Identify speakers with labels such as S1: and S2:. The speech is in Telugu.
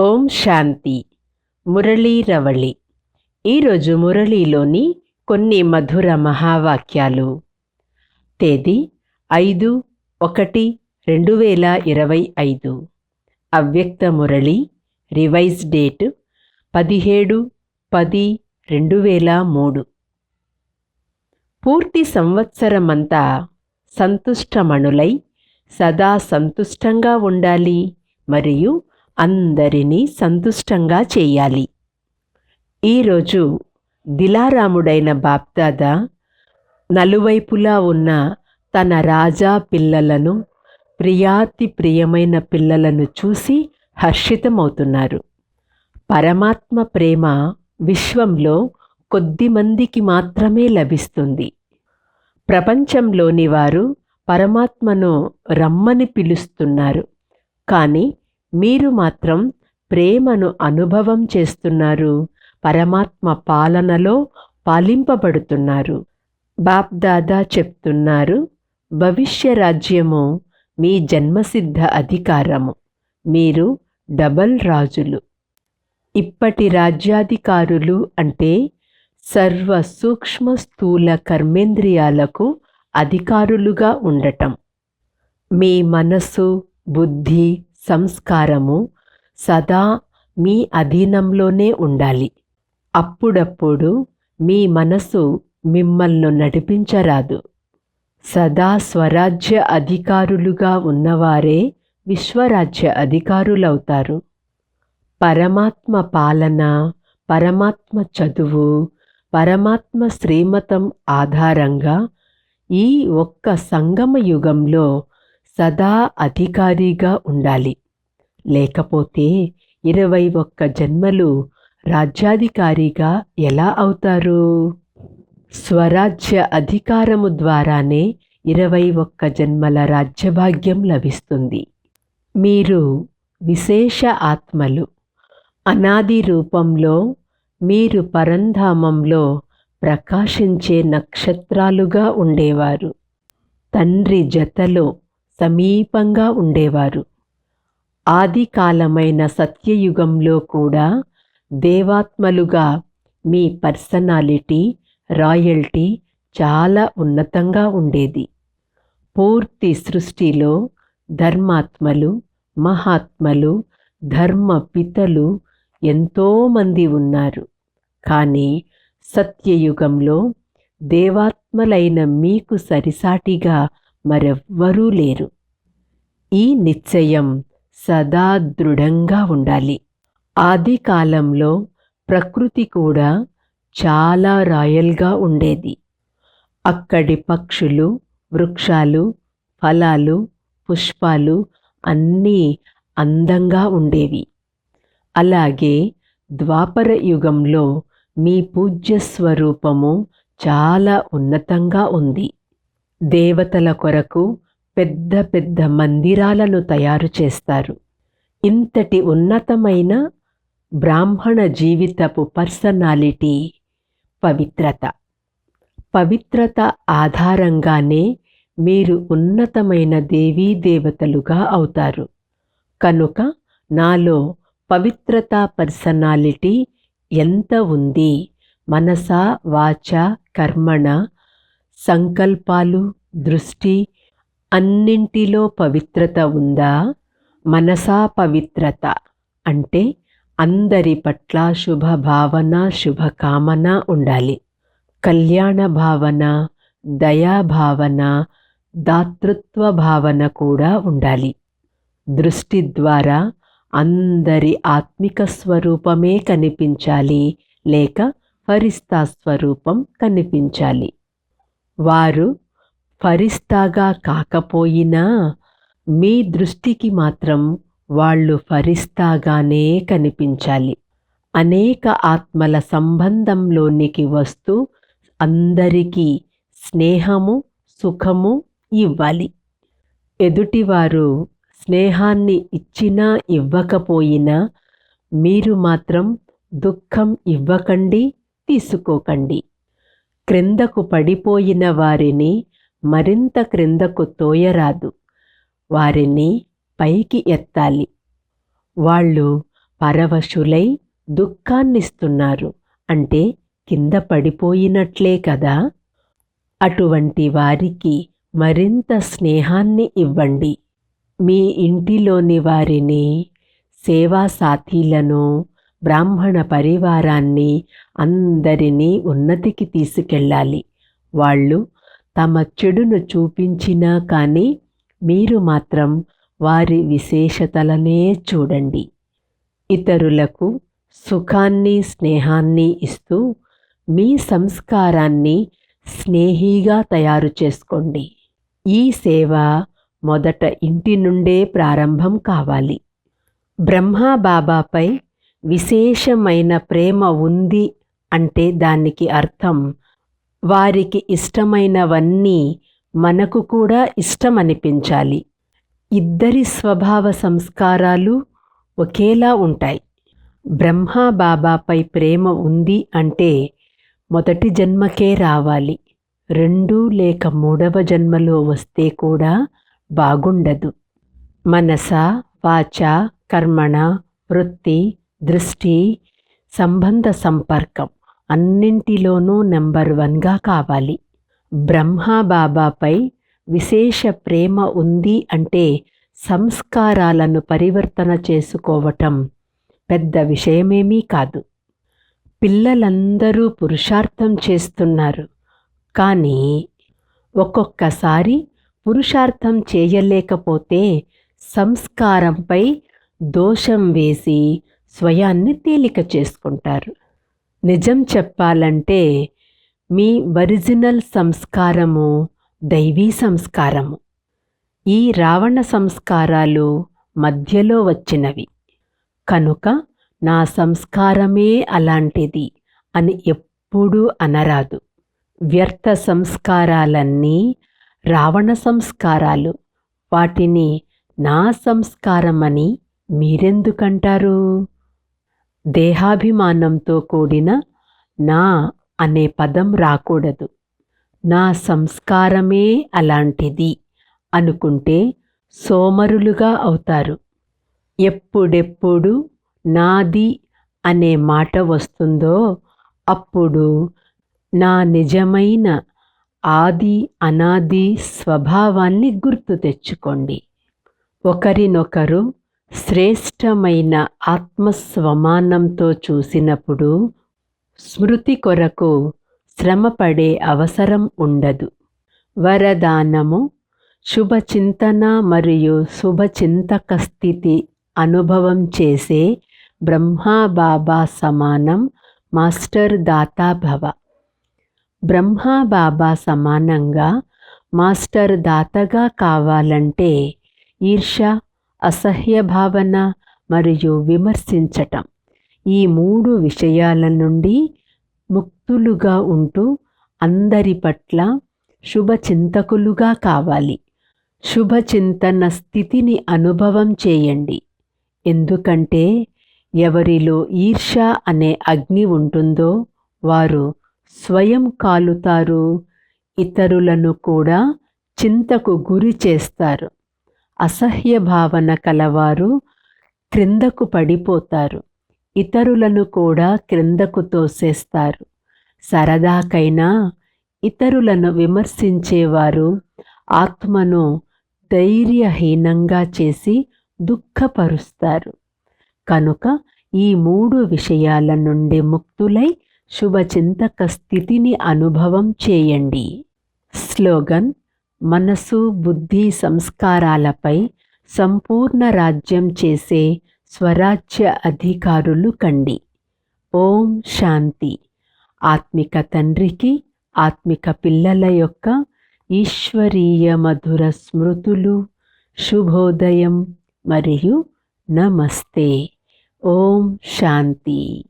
S1: ఓం శాంతి. మురళీ రవళి. ఈరోజు మురళీలోని కొన్ని మధుర మహావాక్యాలు. తేదీ ఐదు ఒకటి రెండు వేల ఇరవై ఐదు. అవ్యక్త మురళి రివైజ్ డేట్ పదిహేడు పది రెండు వేల మూడు. పూర్తి సంవత్సరమంతా సంతుష్టమణులై సదా సంతుష్టంగా ఉండాలి మరియు అందరినీ సంతుష్టంగా చేయాలి. ఈరోజు దిలారాముడైన బాప్దాదా నలువైపులా ఉన్న తన రాజా పిల్లలను ప్రియాతి ప్రియమైన పిల్లలను చూసి హర్షితమవుతున్నారు. పరమాత్మ ప్రేమ విశ్వంలో కొద్ది మందికి మాత్రమే లభిస్తుంది. ప్రపంచంలోని వారు పరమాత్మను రమ్మని పిలుస్తున్నారు. కానీ మీరు మాత్రం ప్రేమను అనుభవం చేస్తున్నారు. పరమాత్మ పాలనలో పాలింపబడుతున్నారు. బాప్దాదా చెప్తున్నారు భవిష్య రాజ్యము మీ జన్మసిద్ధ అధికారము. మీరు డబల్ రాజులు. ఇప్పటి రాజ్యాధికారులు అంటే సర్వ సూక్ష్మ స్థూల కర్మేంద్రియాలకు అధికారులుగా ఉండటం. మీ మనసు బుద్ధి సంస్కారము సదా మీ అధీనంలోనే ఉండాలి. అప్పుడప్పుడు మీ మనసు మిమ్మల్ని నడిపించరాదు. సదా స్వరాజ్య అధికారులుగా ఉన్నవారే విశ్వరాజ్య అధికారులవుతారు. పరమాత్మ పాలన పరమాత్మ చదువు పరమాత్మ శ్రీమతం ఆధారంగా ఈ ఒక్క సంగమ యుగంలో సదా అధికారిగా ఉండాలి. లేకపోతే ఇరవై ఒక్క జన్మలు రాజ్యాధికారిగా ఎలా అవుతారు? స్వరాజ్య అధికారము ద్వారానే ఇరవై ఒక్క జన్మల రాజ్యభాగ్యం లభిస్తుంది. మీరు విశేష ఆత్మలు. అనాది రూపంలో మీరు పరంధామంలో ప్రకాశించే నక్షత్రాలుగా ఉండేవారు. తండ్రి జతలో సమీపంగా ఉండేవారు. ఆదికాలమైన సత్యయుగంలో కూడా దేవాత్మలుగా మీ పర్సనాలిటీ రాయల్టీ చాలా ఉన్నతంగా ఉండేది. పూర్తి సృష్టిలో ధర్మాత్మలు మహాత్మలు ధర్మ పితలు ఎంతోమంది ఉన్నారు. కానీ సత్యయుగంలో దేవాత్మలైన మీకు సరిసాటిగా మరెవ్వరూ లేరు. ఈ నిశ్చయం సదా దృఢంగా ఉండాలి. ఆది కాలంలో ప్రకృతి కూడా చాలా రాయల్గా ఉండేది. అక్కడి పక్షులు వృక్షాలు ఫలాలు పుష్పాలు అన్నీ అందంగా ఉండేవి. అలాగే ద్వాపర యుగంలో మీ పూజ్య స్వరూపము చాలా ఉన్నతంగా ఉంది. దేవతల కొరకు పెద్ద పెద్ద మందిరాలను తయారు చేస్తారు. ఇంతటి ఉన్నతమైన బ్రాహ్మణ జీవితపు పర్సనాలిటీ పవిత్రత. పవిత్రత ఆధారంగానే మీరు ఉన్నతమైన దేవీ దేవతలుగా అవుతారు. కనుక నాలో పవిత్రత పర్సనాలిటీ ఎంత ఉంది? మనస వాచ కర్మణ సంకల్పాలు దృష్టి అన్నింటిలో పవిత్రత ఉందా? మనసా పవిత్రత అంటే అందరి పట్ల శుభ భావన శుభకామన ఉండాలి. కళ్యాణ భావన దయా భావన దాతృత్వ భావన కూడా ఉండాలి. దృష్టి ద్వారా అందరి ఆత్మిక స్వరూపమే కనిపించాలి లేక ఫరిస్తా స్వరూపం కనిపించాలి. వారు ఫరిస్తాగా కాకపోయినా మీ దృష్టికి మాత్రం వాళ్ళు ఫరిస్తాగానే కనిపించాలి. అనేక ఆత్మల సంబంధంలోనికి వస్తూ అందరికీ స్నేహము సుఖము ఇవ్వాలి. ఎదుటివారు స్నేహాన్ని ఇచ్చినా ఇవ్వకపోయినా మీరు మాత్రం దుఃఖం ఇవ్వకండి తీసుకోకండి. క్రిందకు పడిపోయిన వారిని మరింత క్రిందకు తోయరాదు. వారిని పైకి ఎత్తాలి. వాళ్ళు పరవశులై దుఃఖాన్నిస్తున్నారు. అంటే కింద పడిపోయినట్లే కదా? అటువంటి వారికి మరింత స్నేహాన్ని ఇవ్వండి. మీ ఇంటిలోని వారిని సేవా సాథీలను బ్రాహ్మణ పరివారాన్ని అందరినీ ఉన్నతికి తీసుకెళ్ళాలి. వాళ్ళు తమ చెడును చూపించినా కానీ మీరు మాత్రం వారి విశేషతలనే చూడండి. ఇతరులకు సుఖాన్ని స్నేహాన్ని ఇస్తూ మీ సంస్కారాన్ని స్నేహిగా తయారు చేసుకోండి. ఈ సేవ మొదట ఇంటి నుండే ప్రారంభం కావాలి. బ్రహ్మా బాబాపై విశేషమైన ప్రేమ ఉంది అంటే దానికి అర్థం. వారికి ఇష్టమైనవన్నీ మనకు కూడా ఇష్టమనిపించాలి. ఇద్దరి స్వభావ సంస్కారాలు ఒకేలా ఉంటాయి. బ్రహ్మా బాబాపై ప్రేమ ఉంది అంటే మొదటి జన్మకే రావాలి. రెండు లేక మూడవ జన్మలో వస్తే కూడా బాగుండదు. మనస వాచ కర్మణ వృత్తి దృష్టి సంబంధ సంపర్కం అన్నింటిలోనూ నెంబర్ వన్గా కావాలి. బ్రహ్మా బాబాపై విశేష ప్రేమ ఉంది అంటే సంస్కారాలను పరివర్తన చేసుకోవటం పెద్ద విషయమేమీ కాదు. పిల్లలందరూ పురుషార్థం చేస్తున్నారు. కానీ ఒక్కొక్కసారి పురుషార్థం చేయలేకపోతే సంస్కారంపై దోషం వేసి స్వయాన్ని తేలిక చేసుకుంటారు. నిజం చెప్పాలంటే మీ ఒరిజినల్ సంస్కారము దైవీ సంస్కారము. ఈ రావణ సంస్కారాలు మధ్యలో వచ్చినవి. కనుక నా సంస్కారమే అలాంటిది అని ఎప్పుడూ అనరాదు. వ్యర్థ సంస్కారాలన్నీ రావణ సంస్కారాలు. వాటిని నా సంస్కారమని మీరెందుకంటారు? దేహాభిమానంతో కూడిన నా అనే పదం రాకూడదు. నా సంస్కారమే అలాంటిది అనుకుంటే సోమరులుగా అవుతారు. ఎప్పుడెప్పుడు నాది అనే మాట వస్తుందో అప్పుడు నా నిజమైన ఆది అనాది స్వభావాన్ని గుర్తు తెచ్చుకోండి. ఒకరినొకరు శ్రేష్టమైన ఆత్మస్వమానంతో చూసినప్పుడు స్మృతి కొరకు శ్రమపడే అవసరం ఉండదు. వరదానము శుభచింతన మరియు శుభచింతక స్థితి అనుభవం చేసే బ్రహ్మా బాబా సమానం మాస్టర్ దాతాభవ. బ్రహ్మాబాబా బ్రహ్మా బాబా సమానంగా మాస్టర్ దాతగా కావాలంటే ఈర్ష అసహ్య భావన మరియు విమర్శించటం. ఈ మూడు విషయాల నుండి ముక్తులుగా ఉంటూ అందరి పట్ల శుభచింతకులుగా కావాలి. శుభచింతన స్థితిని అనుభవం చేయండి. ఎందుకంటే ఎవరిలో ఈర్ష అనే అగ్ని ఉంటుందో వారు స్వయం కాలుతారు ఇతరులను కూడా చింతకు గురి చేస్తారు. అసహ్య భావన కలవారు క్రిందకు పడిపోతారు. ఇతరులను కూడా క్రిందకు తోసేస్తారు. సరదాకైనా ఇతరులను విమర్శించేవారు ఆత్మను ధైర్యహీనంగా చేసి దుఃఖపరుస్తారు. కనుక ఈ మూడు విషయాల నుండి ముక్తులై శుభచింతక స్థితిని అనుభవం చేయండి. స్లోగన్ మనసు బుద్ధి సంస్కారాలపై సంపూర్ణ రాజ్యం చేసే స్వరాజ్య అధికారులు కండి. ఓం శాంతి. ఆత్మిక తండ్రికి ఆత్మిక పిల్లల యొక్క ఈశ్వరీయ మధుర స్మృతులు శుభోదయం మరియు నమస్తే. ఓం శాంతి.